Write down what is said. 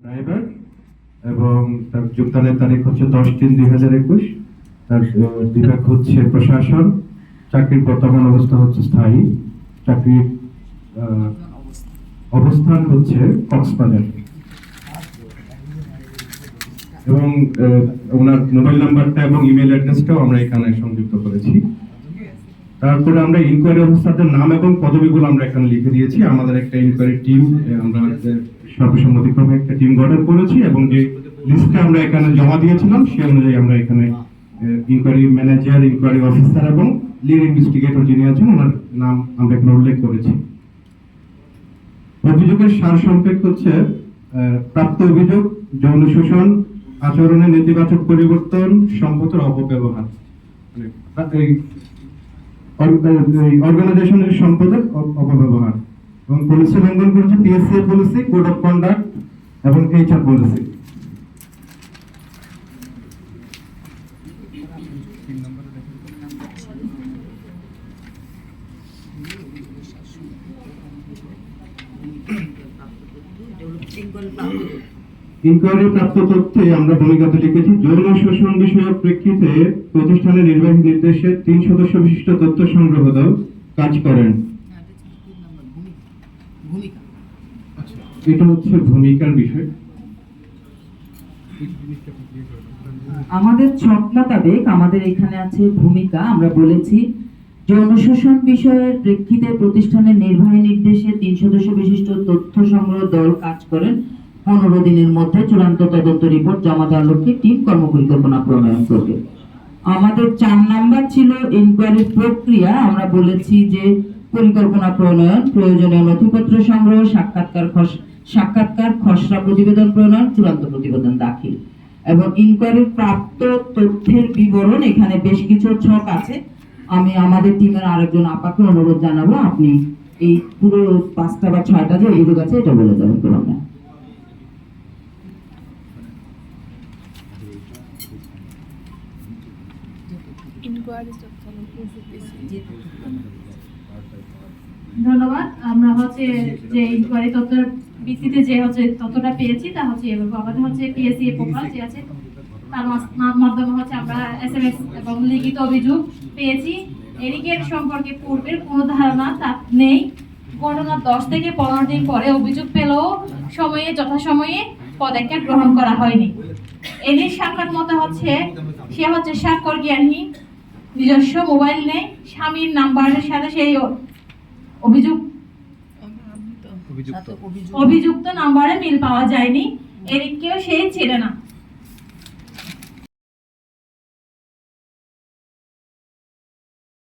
Driver এবং তার যোগদানের তারিখ হচ্ছে দশ তিন দুই হাজার একুশ। তার বিভাগ হচ্ছে প্রশাসন। চাকরির বর্তমান অবস্থা হচ্ছে স্থায়ী। চাকরির অবস্থান হচ্ছে কক্সবাজার। এবং ওনার মোবাইল নাম্বারটা এবং ইমেল অ্যাড্রেসটাও আমরা এখানে সংযুক্ত করেছি। তারপরে আমরা ইনকোয়ারি অফিসারদের নাম এবং পদবিগুলো আমরা এখানে লিখে দিয়েছি। আমাদের একটা ইনকোয়ারি টিম আমরা সর্বসম্মতিক্রমে একটা টিম গঠন করেছি এবং যে লিস্টটা আমরা এখানে জমা দিয়েছিলাম সেই অনুযায়ী আমরা এখানে ইনকোয়ারি ম্যানেজার ইনকোয়ারি অফিসার এবং লিড ইনভেস্টিগেটর যিনি আছেন ওনার নাম আমরা এখানে উল্লেখ করেছি। অভিযোগের সার সংক্ষেপ হচ্ছে প্রাপ্ত অভিযোগ যৌন শোষণ আচরণের নেতিবাচক পরিবর্তন সম্পদের অপব্যবহার। মানে, অর্গানাইজেশনের সম্পদের অপব্যবহার। এবং পলিসি লঙ্ঘন করেছে PSC policy code of conduct এবং এইচআর পলিসি ইনকোয়ারি প্রাপ্ত তথ্যে আমরা ভূমিকাতে লিখেছি যৌন শোষণ বিষয়ক প্রেক্ষিতে প্রতিষ্ঠানের নির্বাহী নির্দেশে তিন সদস্য বিশিষ্ট তথ্য সংগ্রহ দল কাজ করেন। এটা হচ্ছে ভূমিকার বিষয়। আমাদের ছক মোতাবেক আমাদের এখানে আছে ভূমিকা। আমরা বলেছি যৌন শোষণ বিষয়ের প্রেক্ষিতে প্রতিষ্ঠানের নির্বাহী নির্দেশে তিন সদস্য বিশিষ্ট তথ্য সংগ্রহ দল কাজ করেন। পনেরো দিনের মধ্যে চূড়ান্ত তদন্ত রিপোর্ট জমা দেওয়ার লক্ষ্যে টিম কর্মপরিকল্পনা প্রণয়ন করবে। আমাদের চার নাম্বার ছিল ইনকোয়ারির প্রক্রিয়া। আমরা বলেছি যে পরিকল্পনা প্রণয়ন, প্রয়োজনীয় নথিপত্র সংগ্রহ, সাক্ষাৎকার সাক্ষাৎকার, খসড়া প্রতিবেদন প্রণয়ন, চূড়ান্ত প্রতিবেদন দাখিল। এবং ইনকোয়ারির প্রাপ্ত তথ্যের বিবরণ, এখানে বেশ কিছু ছক আছে। আমি আমাদের টিমের আরেকজন আপাকে অনুরোধ জানাব, আপনি এই পুরো পাঁচটা বা ছয়টা যে অভিযোগ আছে, এটা বলে দেবেন ক্রমে ধন্যবাদ। আমরা হচ্ছে যে ইনকোয়ারি তথ্যের ভিত্তিতে যে হচ্ছে তথ্যটা পেয়েছি, তা হচ্ছে এভাবে আমাদের হচ্ছে পিএসসি পোর্টাল যে আছে, তার মাধ্যমে হচ্ছে আমরা এসএমএস এবং লিখিত অভিযোগ পেয়েছি। এরিকের সম্পর্কে পূর্বের কোনো ধারণা তার নেই। ঘটনার দশ থেকে পনেরো দিন পরে অভিযোগ পেলেও সময়ে, যথাসময়ে পদক্ষেপ গ্রহণ করা হয়নি। এদের সাক্ষাৎ মতো হচ্ছে সে হচ্ছে স্বাক্ষর জ্ঞানহীন নিজস্ব মোবাইল নেই স্বামীর নাম্বারের সাথে সেই অভিযোগ অভিযুক্ত নাম্বারে মিল পাওয়া যায়নি। এদিকেও সেই ছিল না।